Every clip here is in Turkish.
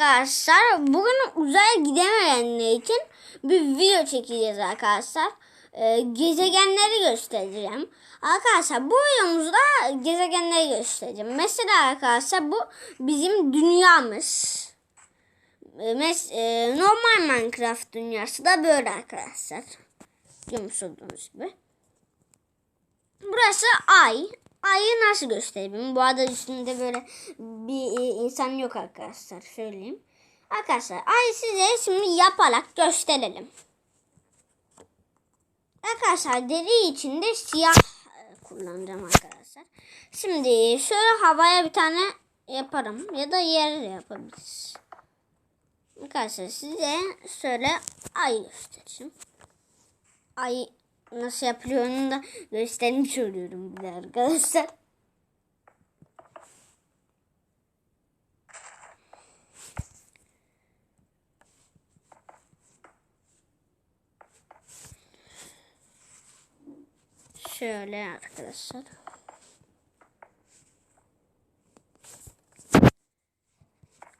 Arkadaşlar bugün uzaya gidemeyenler için bir video çekeceğiz arkadaşlar. Ee, gezegenleri göstereceğim. Arkadaşlar bu videomuzda gezegenleri göstereceğim. Mesela arkadaşlar bu bizim dünyamız. Ee, mes- e, normal Minecraft dünyası da böyle arkadaşlar. Görmüş olduğunuz gibi. Burası ay. Ayı nasıl göstereyim? Bu arada üstünde böyle bir e, insan yok arkadaşlar. Söyleyeyim. Arkadaşlar ay size şimdi yaparak gösterelim. Arkadaşlar deri içinde siyah e, kullanacağım arkadaşlar. Şimdi şöyle havaya bir tane yaparım. Ya da yere yapabiliriz. Arkadaşlar size şöyle ay göstereceğim. Ay nasıl yapılıyor onu da göstermiş oluyorum bir de arkadaşlar. Şöyle arkadaşlar.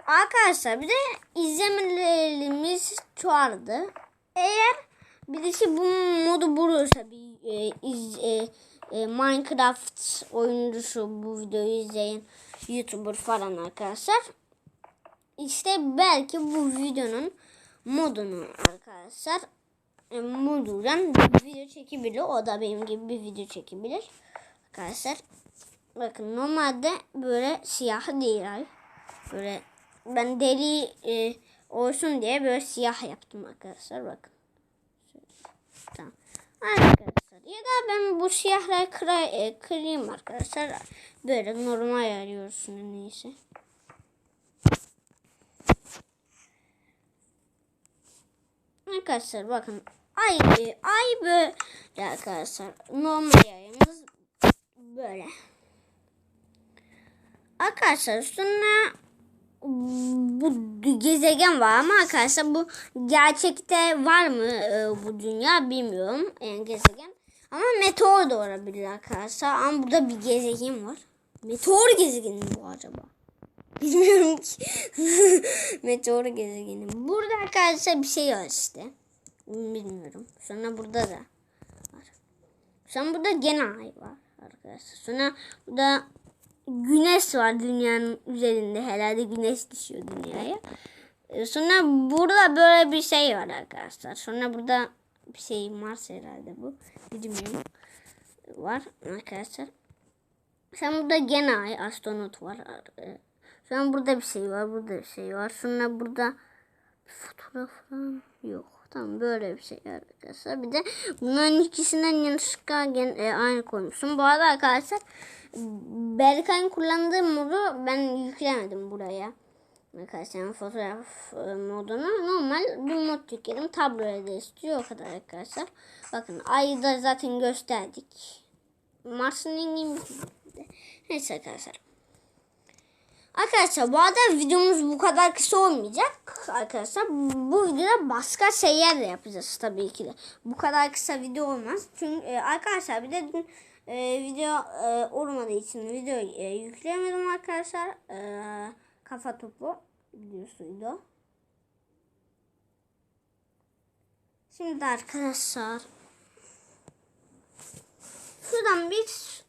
Arkadaşlar bir de izlemelerimiz çoğaldı. Eğer birisi bu modu bulursa bir e, iz, e, e, Minecraft oyuncusu bu videoyu izleyen YouTuber falan arkadaşlar. İşte belki bu videonun modunu arkadaşlar e, moduyla bir video çekebilir. O da benim gibi bir video çekebilir. Arkadaşlar bakın normalde böyle siyah değil ay. Böyle ben deri e, olsun diye böyle siyah yaptım arkadaşlar bakın. Arkadaşlar ya da ben bu siyahları kıra, e, kırayım arkadaşlar. Böyle normal ayarlıyorsun en iyisi. Arkadaşlar bakın ay ay böyle arkadaşlar normal yayımız böyle. Arkadaşlar sonra bu gezegen var ama arkadaşlar bu gerçekte var mı e, bu dünya bilmiyorum yani gezegen. Ama meteor da olabilir arkadaşlar. Ama burada bir gezegen var. Meteor gezegeni mi bu acaba? Bilmiyorum ki. meteor gezegeni. Burada arkadaşlar bir şey var işte. Bilmiyorum. Sonra burada da var. Sonra burada gene ay var arkadaşlar. Sonra burada güneş var dünyanın üzerinde. Herhalde güneş düşüyor dünyaya. Ee, Sonra burada böyle bir şey var arkadaşlar. Sonra burada bir şey Mars herhalde bu. Bilmiyorum. Var arkadaşlar. Sonra burada gene ay astronot var. Ee, Sonra burada bir şey var. Burada bir şey var. Sonra burada bir fotoğraf falan yok. Tamam böyle bir şey arkadaşlar. Bir de bunların ikisinden yanlışlıkla e, aynı koymuşum. Bu arada arkadaşlar Berkay'ın kullandığı modu ben yüklemedim buraya. Arkadaşlar fotoğraf e, modunu normal bir mod yükledim. Tabloya da istiyor o kadar arkadaşlar. Bakın ayı da zaten gösterdik. Mars'ın en Neyse arkadaşlar. Arkadaşlar bu arada videomuz bu kadar kısa olmayacak. Arkadaşlar bu videoda başka şeyler de yapacağız tabii ki de. Bu kadar kısa video olmaz. Çünkü e, arkadaşlar bir de e, video e, olmadığı için video e, yükleyemedim arkadaşlar. E, kafa topu videosuydu. Şimdi arkadaşlar şuradan bir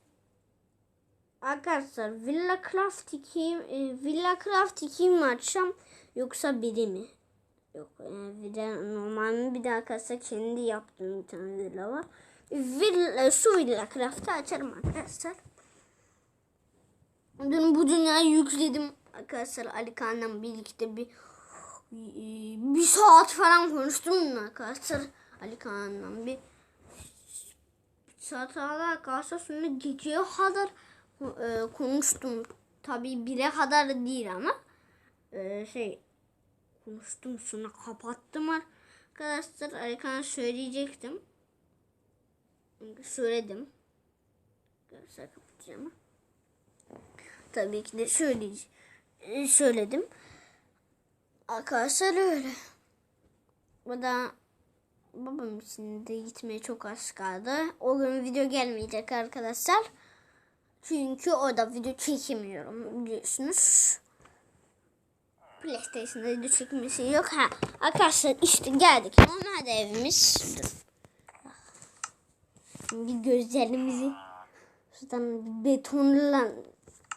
Arkadaşlar Villa Craft 2 e, Villa Craft 2 mi açacağım yoksa biri mi? Yok e, bir de normal bir de arkadaşlar kendi yaptığım bir tane villa var. Villa, şu Villa Craft'ı açarım arkadaşlar. Dün bu dünyayı yükledim arkadaşlar Ali Kaan'la birlikte bir bir saat falan konuştum arkadaşlar Ali Kaan'la bir saat arkadaşlar sonra geceye kadar e, konuştum. Tabii bire kadar değil ama e, şey konuştum sonra kapattım arkadaşlar. Erkan söyleyecektim. Söyledim. Arkadaşlar kapatacağım. Tabii ki de söyleyeceğim. Söyledim. Arkadaşlar öyle. Bu da babam için de gitmeye çok az kaldı. O gün video gelmeyecek arkadaşlar. Çünkü orada video çekemiyorum biliyorsunuz. PlayStation'da video çekmesi yok. Ha arkadaşlar işte geldik. Normal evimiz. Bir gözlerimizi şuradan betonla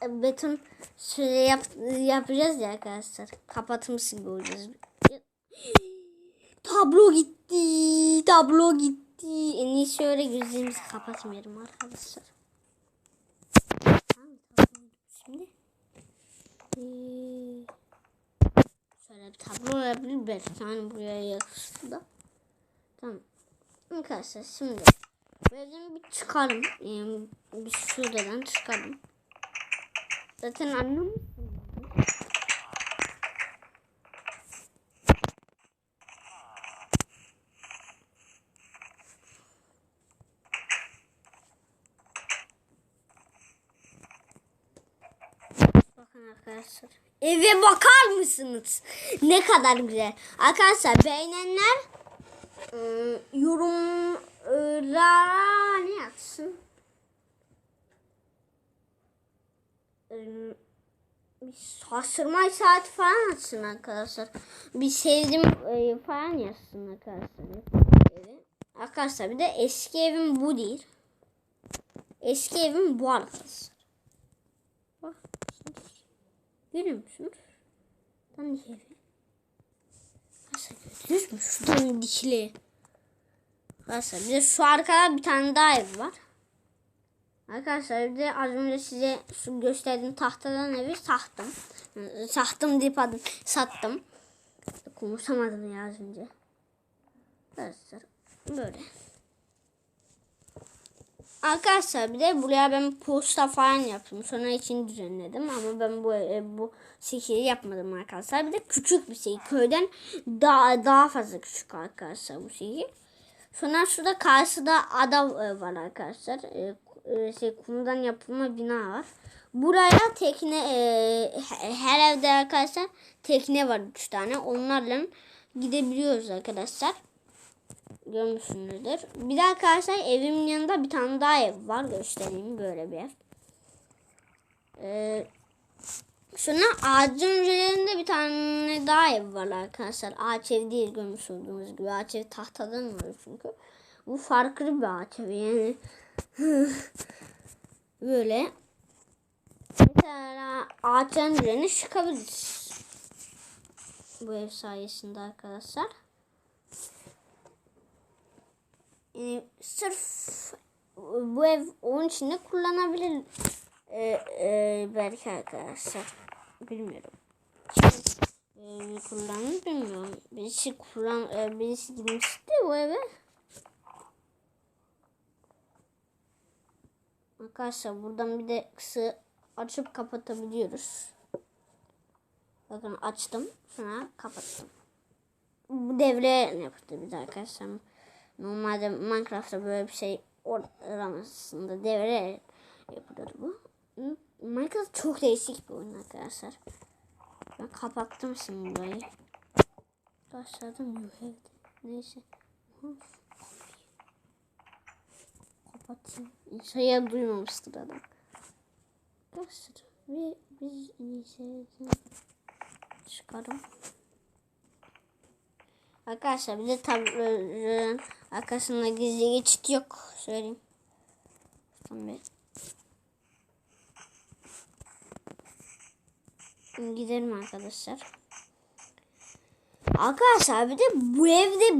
beton şöyle yap, yapacağız ya arkadaşlar. Kapatmış gibi olacağız. Tablo gitti. Tablo gitti. En iyisi öyle gözlerimizi kapatmayalım arkadaşlar. Şimdi ee, şöyle bir tablo olabilir belki hani buraya yakıştı da. Tamam. Arkadaşlar şimdi evden bir çıkalım. Yani bir şuradan çıkalım. Zaten anlamışsın. Bakın arkadaşlar. Eve bakar mısınız? Ne kadar güzel. Arkadaşlar beğenenler ıı, yorumlara ne? Iı, Bir şaşırma saati falan açsın arkadaşlar. Bir sevdim ıı, falan yazsın arkadaşlar. Arkadaşlar bir de eski evim bu değil. Eski evim bu arkadaşlar. Bak. Görüyor musunuz? Tam evi. Nasıl mü? Şuradan dikili. Arkadaşlar bir de şu arkada bir tane daha ev var. Arkadaşlar bir de az önce size şu gösterdiğim tahtadan evi sattım. Sattım deyip adım sattım. Konuşamadım ya az önce. Arkadaşlar böyle. Arkadaşlar bir de buraya ben posta falan yaptım. Sonra için düzenledim ama ben bu bu şekeri yapmadım arkadaşlar. Bir de küçük bir şey. Köyden daha daha fazla küçük arkadaşlar bu şehir. Sonra şurada karşıda ada e, var arkadaşlar. E, e, şey kumdan yapılma bina var. Buraya tekne e, her evde arkadaşlar tekne var üç tane. Onlarla gidebiliyoruz arkadaşlar görmüşsünüzdür. Bir de arkadaşlar evimin yanında bir tane daha ev var. Göstereyim böyle bir ev. Ee, sonra ağacın üzerinde bir tane daha ev var arkadaşlar. Ağaç ev değil görmüş olduğunuz gibi. Ağaç ev tahtadan var çünkü. Bu farklı bir ağaç evi yani. böyle. Mesela ağaçların üzerine çıkabiliriz. Bu ev sayesinde arkadaşlar. Yani sırf bu ev onun için de kullanabilir e, e, belki arkadaşlar. Bilmiyorum. Kim e, kullanır bilmiyorum. Birisi kullan e, birisi girmişti bu eve. Arkadaşlar buradan bir de kısa açıp kapatabiliyoruz. Bakın açtım sonra kapattım. Bu devre ne yaptı de arkadaşlar. Normalde Minecraft'ta böyle bir şey aramasında devre yapılır bu. Minecraft çok değişik bir oyun arkadaşlar. Ben kapattım şimdi burayı. Başladım yok evde. Neyse. Kapatayım. İnşaya duymamıştır adam. Arkadaşlar ve biz inşaya çıkarım. Arkadaşlar bir de tablonun arkasında gizli geçit yok. Söyleyeyim. Tamam. Gidelim arkadaşlar. Arkadaşlar bir de bu evde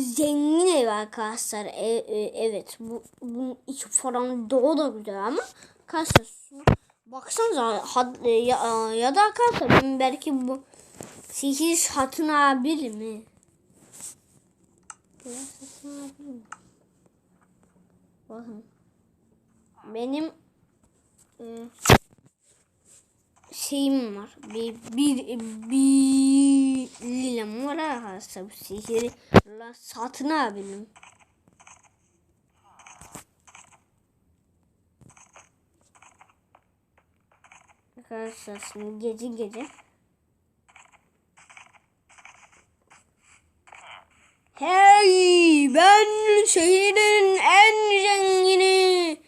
zengin ev arkadaşlar. E, e, evet bu bunun içi falan dolu da güzel ama arkadaşlar baksanıza had, e, ya, ya da arkadaşlar ben belki bu sihir satın alabilir mi? Satın alabilir mi? Bakın. Benim e, şeyim var. Bir bir bir lilam var arkadaşlar. Bu sihiri satın alabilirim. Arkadaşlar şimdi gece gece Hey ben şehrin en zengini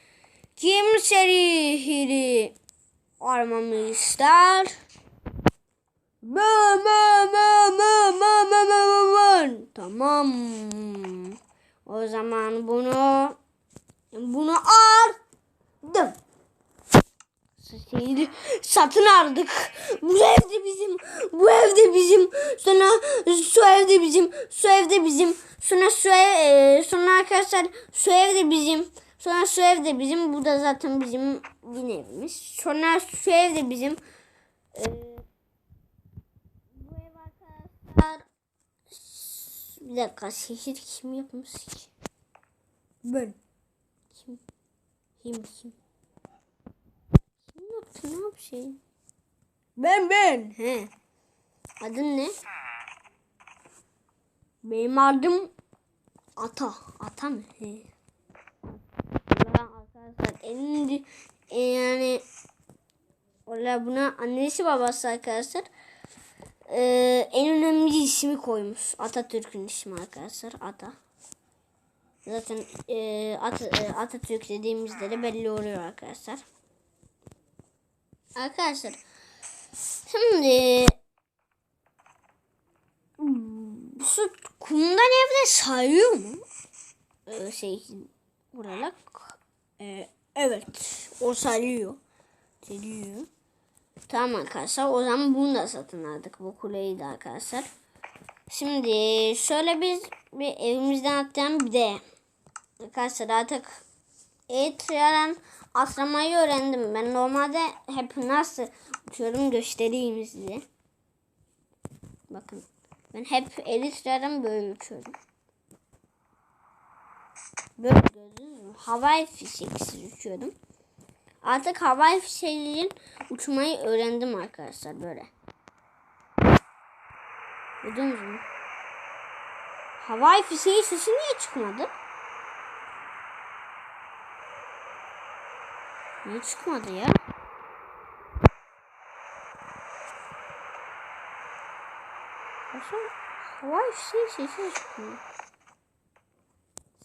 kim şehri aramamı ister. Bı, bı, bı, bı, bı, bı, bı, bı. Tamam. O zaman bunu bunu aldım. Sesini satın aldık. Bu evde bizim, bu evde bizim, sonra su evde bizim, su evde bizim, sonra su ev, e, sonra arkadaşlar su evde bizim. Sonra şu evde bizim. Bu da zaten bizim yine evimiz. Sonra şu evde bizim. E, bu ev arkadaşlar bir dakika şehir kim yapmış ki? Ben. Kim? Kim kim? Kim yaptı ne yapıyor? Ben ben. He. Adın ne? Benim adım Ata. Ata mı? He. Arkadaşlar en en yani Ola buna annesi babası arkadaşlar. Ee, en önemli ismi koymuş. Atatürk'ün ismi arkadaşlar. Ata. Zaten e, At, e, Atatürk dediğimizde de belli oluyor arkadaşlar. Arkadaşlar şimdi şu kumdan evde sayıyor mu? Ee, şey olarak ee, evet o sayıyor. Sayıyor. Tamam arkadaşlar o zaman bunu da satın aldık bu kuleyi de arkadaşlar. Şimdi şöyle biz bir evimizden atlayan bir de arkadaşlar artık Etria'dan atlamayı öğrendim. Ben normalde hep nasıl uçuyorum göstereyim size. Bakın ben hep Etria'dan böyle uçuyorum. Böyle gördünüz mü? Havai fişeksiz uçuyorum. Artık havai fişeklerin uçmayı öğrendim arkadaşlar böyle. Gördünüz mü? Havai fişeği sesi niye çıkmadı? Niye çıkmadı ya? Bakın havai fişeği sesi çıkmıyor.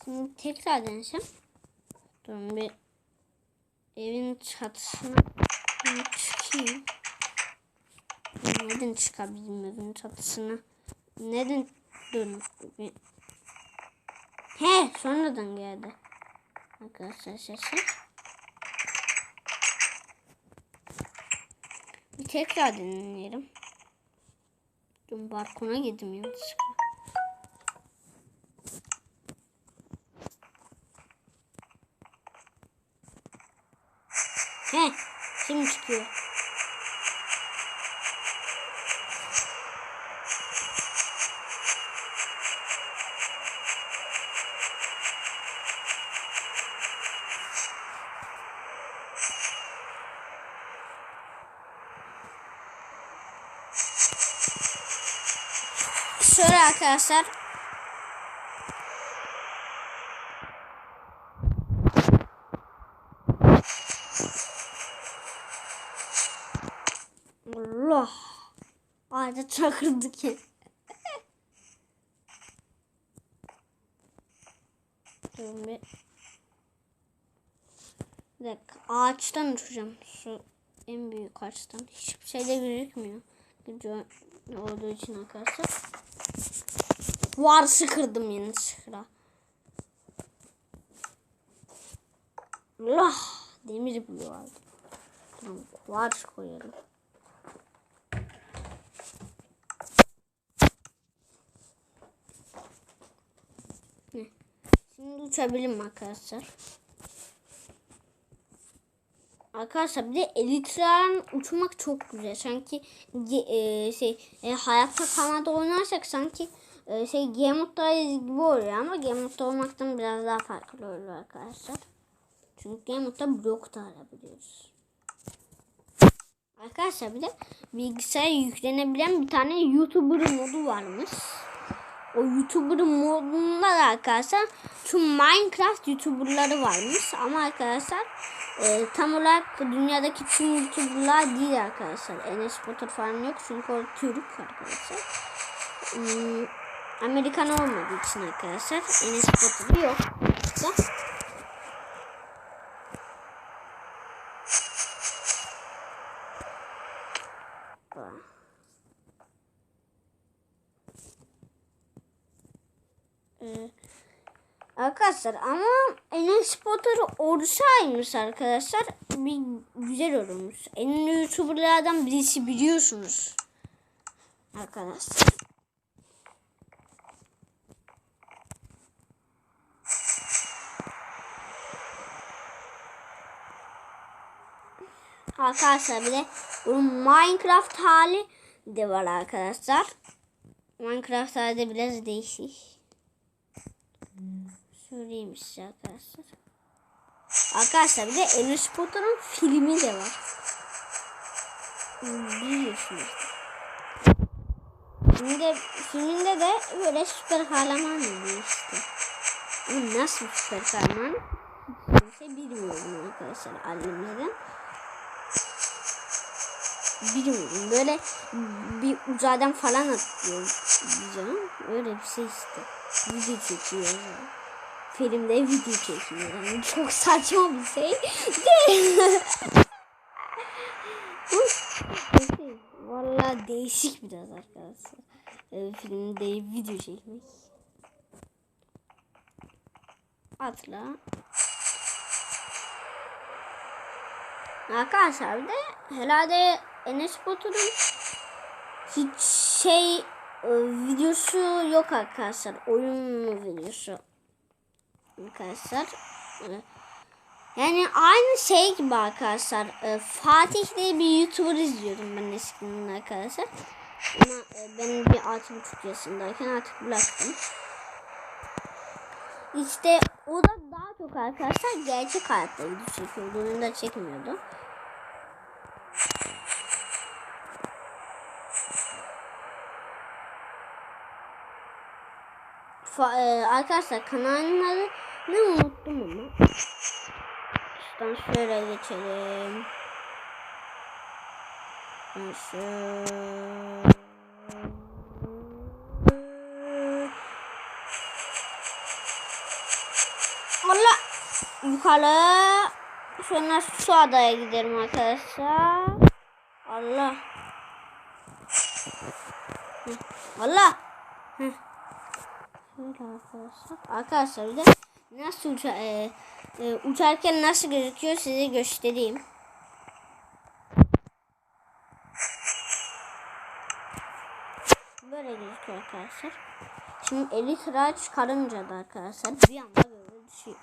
Şimdi tekrar denesem. Durun bir evin çatısına çıkayım. Neden çıkabilirim evin çatısına? Neden bir... He sonradan geldi. Arkadaşlar sesi. Bir tekrar deneyelim. Dün balkona gittim yanlışlıkla. He, şimdi çıkıyor. Şöyle arkadaşlar. Allah. Ağaca çakırdı ki. Bir. Dakika. Ağaçtan uçacağım. Şu en büyük ağaçtan. Hiçbir şey de gözükmüyor. Gücü olduğu için arkadaşlar. Varsı kırdım yanlışlıkla. Allah. Demir buluyor. Tamam. Vars koyalım. Şimdi uçabilirim arkadaşlar. Arkadaşlar bir de elitren uçmak çok güzel. Sanki e, şey e, hayatta kanada oynarsak sanki e, şey Game mode'dayız gibi oluyor ama mode olmaktan biraz daha farklı oluyor arkadaşlar. Çünkü mode'da blok da alabiliyoruz. Arkadaşlar bir de bilgisayara yüklenebilen bir tane YouTuber modu varmış. O YouTuber modunda da arkadaşlar tüm Minecraft YouTuber'ları varmış. Ama arkadaşlar e, tam olarak dünyadaki tüm YouTuber'lar değil arkadaşlar. Enes Batur falan yok çünkü o Türk arkadaşlar. Hmm, Amerikan olmadığı için arkadaşlar Enes Batur yok. İşte. Ee, arkadaşlar ama Enes Batur olsaymış arkadaşlar bir güzel olurmuş. En ünlü YouTuber'lardan birisi biliyorsunuz. Arkadaşlar. Arkadaşlar bir de bunun Minecraft hali de var arkadaşlar. Minecraft hali de biraz değişik. Söyleyeyim size arkadaşlar. Arkadaşlar bir de Enes Batur'un filmi de var. Biliyorsunuz. Filmde, filminde de böyle süper kahraman oluyor işte. Ama nasıl süper kahraman? Kimse bilmiyorum arkadaşlar annemizden. Bilmiyorum böyle bir uzaydan falan atlıyor diyeceğim. Öyle bir şey işte. Video çekiyor yani. Filmde video çekiyor yani. Çok saçma bir şey. Valla değişik biraz arkadaşlar. Ee, filmde video çekmek. Atla. Arkadaşlar bir de herhalde Enes Batur'un hiç şey e, videosu yok arkadaşlar. Oyun videosu. Arkadaşlar. E, Yani aynı şey gibi arkadaşlar. E, Fatih diye bir YouTuber izliyordum ben eskiden arkadaşlar. Ama e, ben bir altı buçuk yaşındayken artık bıraktım. İşte o da daha çok arkadaşlar gerçek hayatta video çekiyordu. Oyunda çekmiyordu. Fa- e, arkadaşlar kanalın adı ne unuttum ama. Şuradan şöyle geçelim. Şöyle. Allah yukarı sonra şu adaya gidelim arkadaşlar. Allah. Hı. Şöyle arkadaşlar. Arkadaşlar bir de nasıl uça e, e, uçarken nasıl gözüküyor size göstereyim. Böyle gözüküyor arkadaşlar. Şimdi 50 lira çıkarınca da arkadaşlar bir anda böyle düşüyor.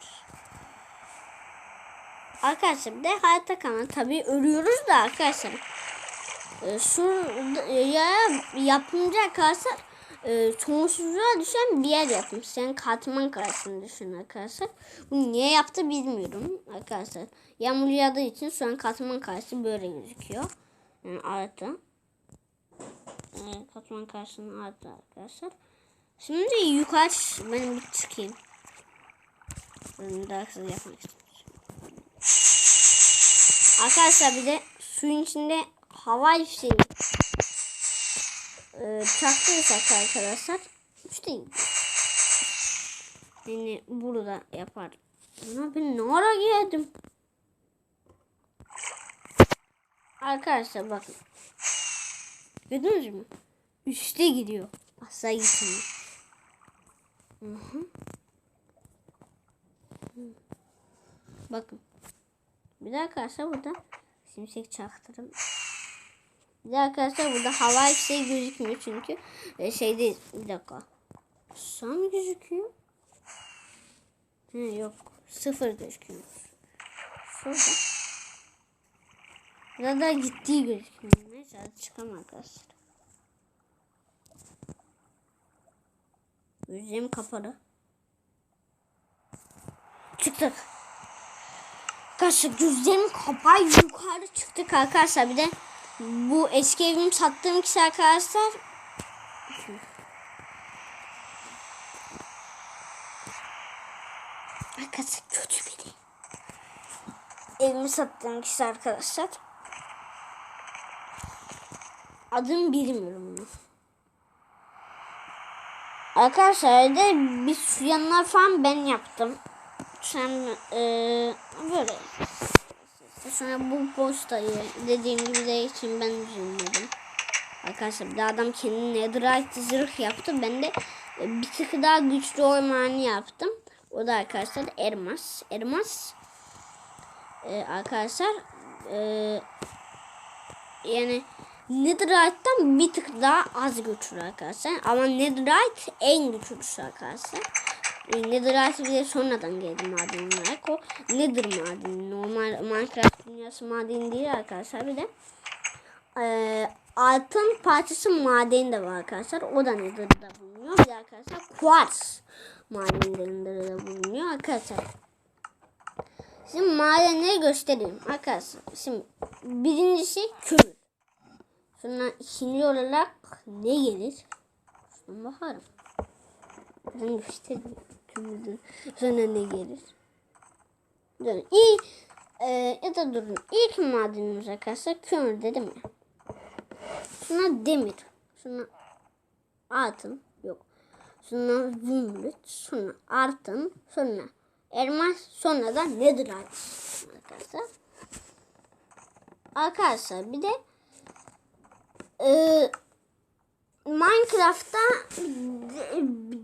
Arkadaşlar bir de hayatta kalan tabii ölüyoruz da arkadaşlar. E, şu ya yapınca arkadaşlar e, sonsuzluğa düşen bir yer yapmış. Yani katman karşısını düşün arkadaşlar. Bunu niye yaptı bilmiyorum arkadaşlar. Yağmur yağdığı için şu an katman karşısı böyle gözüküyor. Yani artı. E, katman karşısının artı arkadaşlar. Şimdi yukarı ben bir çıkayım. Ben daha hızlı yapmak istiyorum. Arkadaşlar bir de suyun içinde hava ifşeği e, çaktıysak arkadaşlar işte yani burada yapar. Ama ben ne ara geldim? Arkadaşlar bakın. Gördünüz mü? Üste gidiyor. Asla gitmiyor. Hı hı. Bakın. Bir de arkadaşlar burada şimşek çaktırım. Bir de arkadaşlar burada hava hiç şey gözükmüyor çünkü e, şeyde bir dakika. Şu an gözüküyor. He, yok. Sıfır gözüküyor. Şurada. Burada da gittiği gözüküyor. Neyse hadi çıkalım arkadaşlar. Gözlerim kapalı. Çıktık. Arkadaşlar gözlerim kapağı yukarı çıktık arkadaşlar. Bir de bu eski evimi sattığım kişi arkadaşlar. Arkadaşlar kötü biri. Evimi sattığım kişi arkadaşlar. Adını bilmiyorum. Arkadaşlar de bir su yanlar falan ben yaptım. Sen e, böyle sonra bu postayı dediğim gibi de için ben düzenledim. Arkadaşlar bir adam kendine netherite zırh yaptı. Ben de e, bir tık daha güçlü ormanı yaptım. O da arkadaşlar elmas. Elmas e, arkadaşlar e, yani Netherite'dan bir tık daha az güçlü arkadaşlar. Ama Netherite en güçlüsü arkadaşlar. E, Netherite bir de sonradan geldi maden olarak. O Nether madeni. Normal Minecraft dünyası madeni değil arkadaşlar. Bir de e, altın parçası madeni de var arkadaşlar. O da Nether'da bulunuyor. Bir de arkadaşlar Quartz madenlerinde de bulunuyor arkadaşlar. Şimdi madenleri göstereyim arkadaşlar. Şimdi birincisi kömür. Sonra ikinci olarak ne gelir? Şuna bakarım. Ben göstereyim kömürden. Sonra ne gelir? Durun. İlk, e, ya da durun. İlk madenimiz arkadaşlar kömür dedim ya. Sonra demir. Sonra altın. Yok. Sonra zümrüt. Sonra altın. Sonra elmas. Sonra da netherite. Arkadaşlar. Arkadaşlar bir de e, Minecraft'ta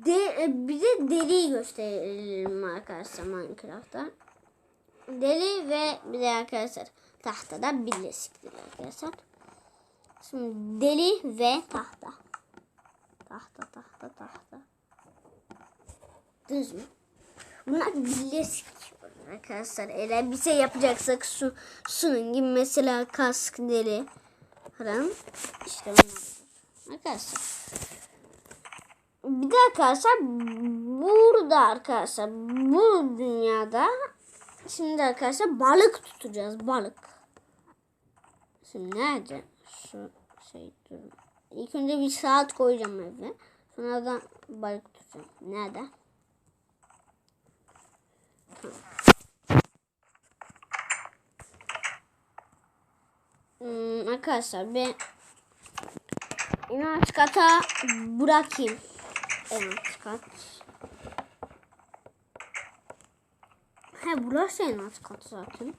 de, bir de deriyi gösterelim arkadaşlar Minecraft'ta. Deri ve bir de arkadaşlar tahtada birleşiktir arkadaşlar. Şimdi deli ve tahta. Tahta tahta tahta. Düz mü? Bunlar birleşik arkadaşlar. Eğer bir şey yapacaksak su, sunun gibi mesela kask deri falan. İşte bunlar. Arkadaşlar. Bir de arkadaşlar burada arkadaşlar bu dünyada şimdi arkadaşlar balık tutacağız balık. Şimdi nerede? Şu şey dur. İlk önce bir saat koyacağım eve. Sonra da balık tutacağım. Nerede? Hmm, arkadaşlar ben en alt kata bırakayım. Alt kat. He burası en alt kat zaten.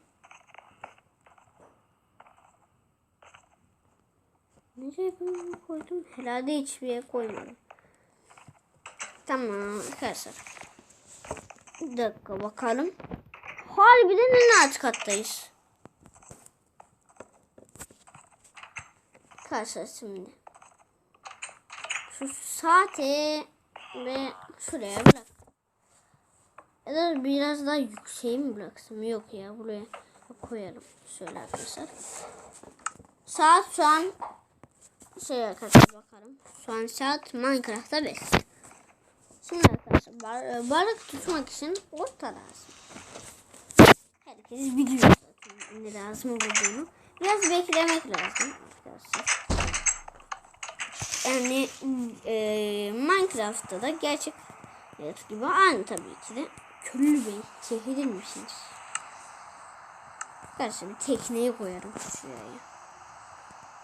Nereye bunu koydum? Herhalde hiçbir yere koymadım. Tamam arkadaşlar. Bir dakika bakalım. Harbiden en alt kattayız. Arkadaşlar şimdi. Şu saati ve şuraya bırak. Ya da biraz daha yükseğe mi bıraksam? Yok ya buraya koyarım. Şöyle arkadaşlar. Saat şu an şey arkadaşlar bakalım. Şu an saat Minecraft'ta 5. Şimdi arkadaşlar bar balık tutmak için orta lazım. Herkes biliyor zaten ne lazım olduğunu. Biraz beklemek lazım arkadaşlar. Yani e, Minecraft'ta da gerçek hayat gibi aynı tabii ki de. Köylü Bey çekilir misiniz? Arkadaşlar bir tekneyi koyarım şuraya.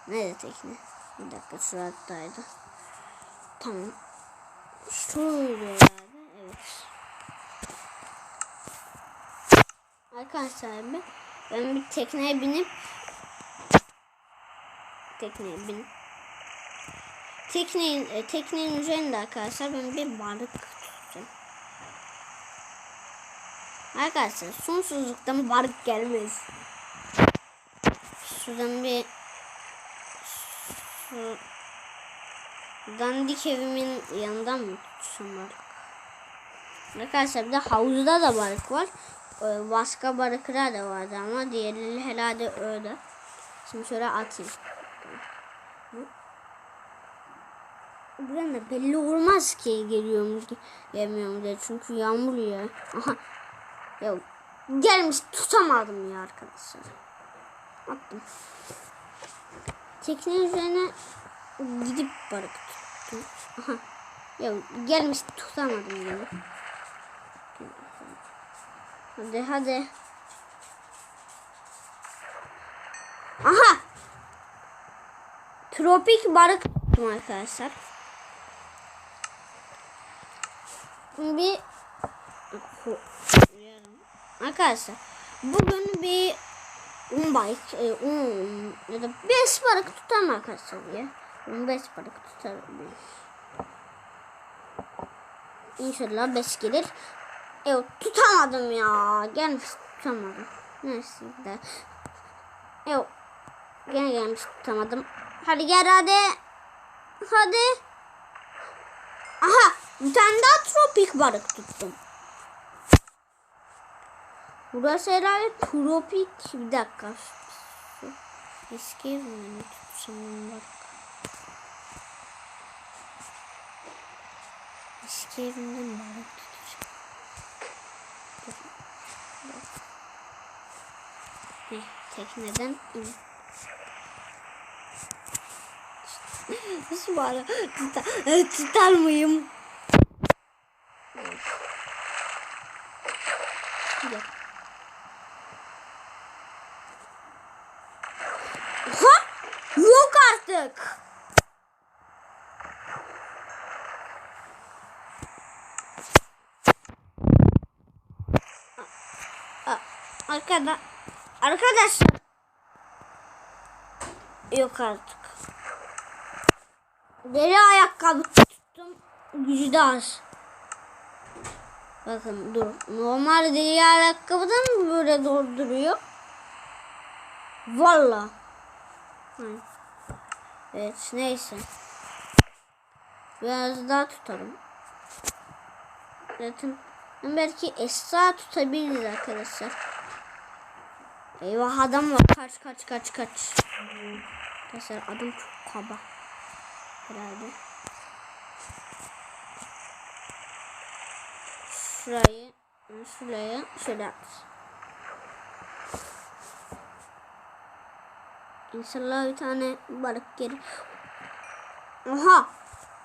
Nerede tekne? Bir dakika şuradaydı. Tamam. Şöyle herhalde. Evet. Arkadaşlar ben, ben bir tekneye binip tekneye binip teknenin e, teknenin üzerinde arkadaşlar ben bir balık tutacağım. Arkadaşlar sonsuzluktan balık gelmez. Şuradan bir şu dandik evimin yanından mı tutsam balık? Arkadaşlar bir de havuzda da balık var. Ee, başka balıklar da vardı ama diğerleri herhalde öyle. Şimdi şöyle atayım. Buradan da belli olmaz ki geliyorum ki gelmiyorum diye. Çünkü yağmur ya. Aha. Ya gelmiş tutamadım ya arkadaşlar. Attım. Tekne üzerine gidip balık tuttum. Aha. Ya gelmiş tutamadım ya. Hadi hadi. Aha. Tropik balık tuttum arkadaşlar. Bir arkadaşlar bugün bir 10 balık, 10 ya da 5 balık tutarım arkadaşlar ya. 15 balık tutarım. İnşallah 5 gelir. Evet tutamadım ya. Gelmiş tutamadım. Neyse de. Evet. Gene gelmiş tutamadım. Hadi gel hadi. Hadi. Aha bir tane daha tropik balık tuttum. Burası herhalde tropik. Bir dakika. Eski evimden tutsam bak. Eski evimden balık tutacağım. Dur. Heh, tekneden in. Nasıl bari tutar, tutar mıyım? Gel. Ha? Aa, Arkada arkadaşlar yok artık. Deri ayakkabı tuttum. Gücü de az. Bakın dur. Normal deri ayakkabıdan mı böyle dolduruyor? Valla. Hı. Evet neyse. Biraz daha tutalım. Zaten belki Esra tutabiliriz arkadaşlar. Eyvah adam var. Kaç kaç kaç kaç. Arkadaşlar adam çok kaba. Herhalde. Şurayı şuraya şöyle yap. İnşallah bir tane balık gelir. Oha.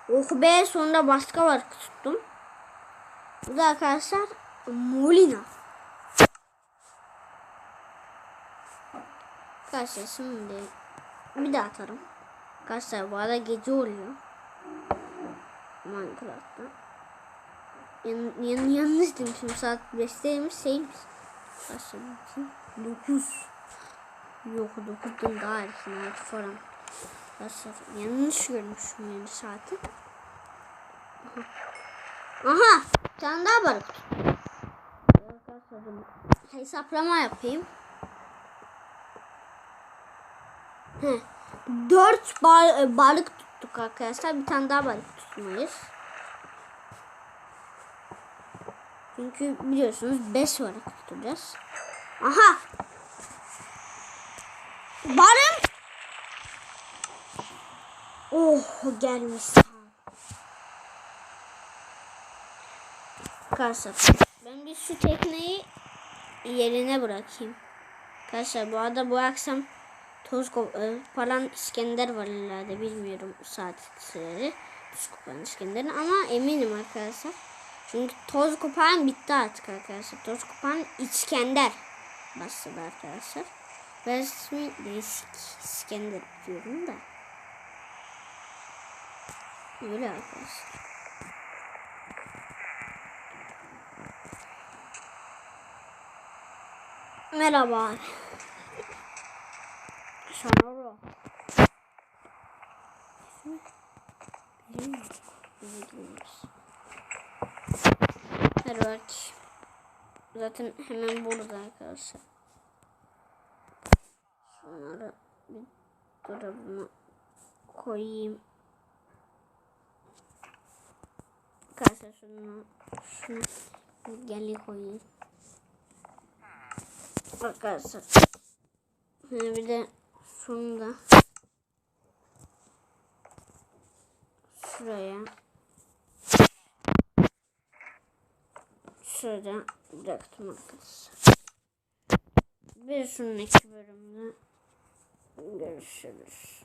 Oh be sonunda başka balık tuttum. Bu da arkadaşlar Molina. Arkadaşlar şimdi bir daha atarım. Arkadaşlar bu arada gece oluyor. Minecraft'ta. Yan, yan, yanlış demişim saat 5'teymiş şeymiş. Arkadaşlar bakayım. 9. Yok 9'dan daha erken altı falan. Arkadaşlar yanlış görmüşüm yani saati. Aha. Bir tane daha balık hesaplama yapayım. Heh. Dört bal balık tuttuk arkadaşlar. Bir tane daha balık tutmayız. Çünkü biliyorsunuz beş balık tutacağız. Aha! Balım! Oh gelmiş. Arkadaşlar ben bir şu tekneyi yerine bırakayım. Arkadaşlar bu arada bu akşam toz e, falan İskender var herhalde bilmiyorum saatleri. Toz koparan İskender'in ama eminim arkadaşlar. Çünkü toz koparan bitti artık arkadaşlar. Toz koparan İskender başladı arkadaşlar. Ben ismi değişik İskender diyorum da. Öyle arkadaşlar. Merhaba. Sonoro. Evet. Zaten hemen burada arkadaşlar. Şunları bir dolabıma koyayım. Arkadaşlar şunu şunu geli koyayım. Arkadaşlar. Bir de şunu da şuraya şöyle bıraktım arkadaşlar. Bir sonraki bölümde görüşürüz.